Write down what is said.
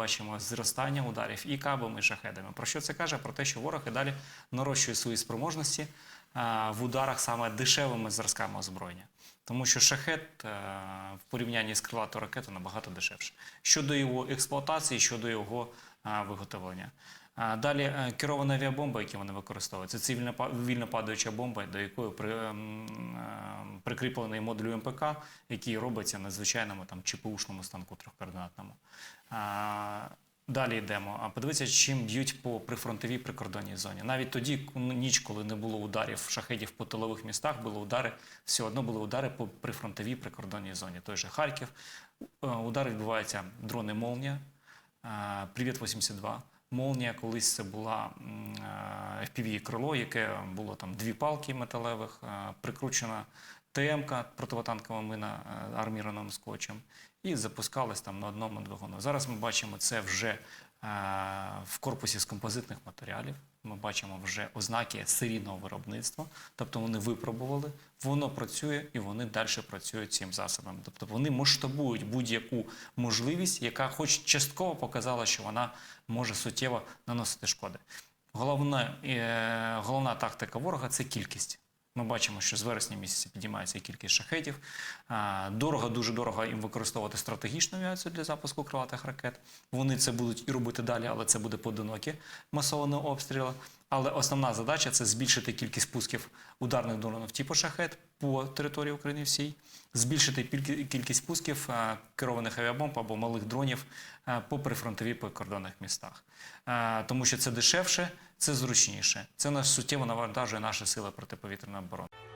бачимо зростання ударів і кабами, і шахедами. Про що це каже? Про те, що ворог і далі нарощує свої спроможності в ударах саме дешевими зразками озброєння. Тому що шахет е, в порівнянні з крилатою ракетою набагато дешевше. Щодо його експлуатації, щодо його е, виготовлення. Далі е, керована авіабомба, які вони використовують, це цивільна вільно падаюча бомба, до якої при, ем, е, прикріплений модуль МПК, який робиться на звичайному там ЧПУшному станку трьохкоординатному. Далі йдемо. А подивіться, чим б'ють по прифронтовій прикордонній зоні. Навіть тоді, ку- ніч, коли не було ударів шахедів по тилових містах, були удари, все одно були удари по прифронтовій прикордонній зоні. Той же Харків. Е, Удари відбуваються дрони Молнія, е, Привіт 82. Молнія колись це була м, е, FPV крило, яке було там дві палки металевих, е, прикручена ТМ-ка, противотанкова мина е, армірованим скотчем, і запускалась там на одному двигуну. Зараз ми бачимо це вже е, в корпусі з композитних матеріалів. Ми бачимо вже ознаки серійного виробництва, тобто вони випробували, воно працює і вони далі працюють цим засобом. Тобто вони масштабують будь-яку можливість, яка хоч частково показала, що вона може суттєво наносити шкоди. Головна, е, головна тактика ворога це кількість. Ми бачимо, що з вересня місяця підіймається і кількість шахетів. Дорого, дуже дорого їм використовувати стратегічну авіацію для запуску крилатих ракет. Вони це будуть і робити далі, але це буде поодинокі масовані обстріли. Але основна задача це збільшити кількість пусків ударних дронів типу шахет по території України всій, збільшити кількість пусків е, керованих авіабомб або малих дронів е, по прифронтовій прикордонних містах. Е, Тому що це дешевше, це зручніше. Це нас суттєво навантажує наші сили протиповітряної оборони.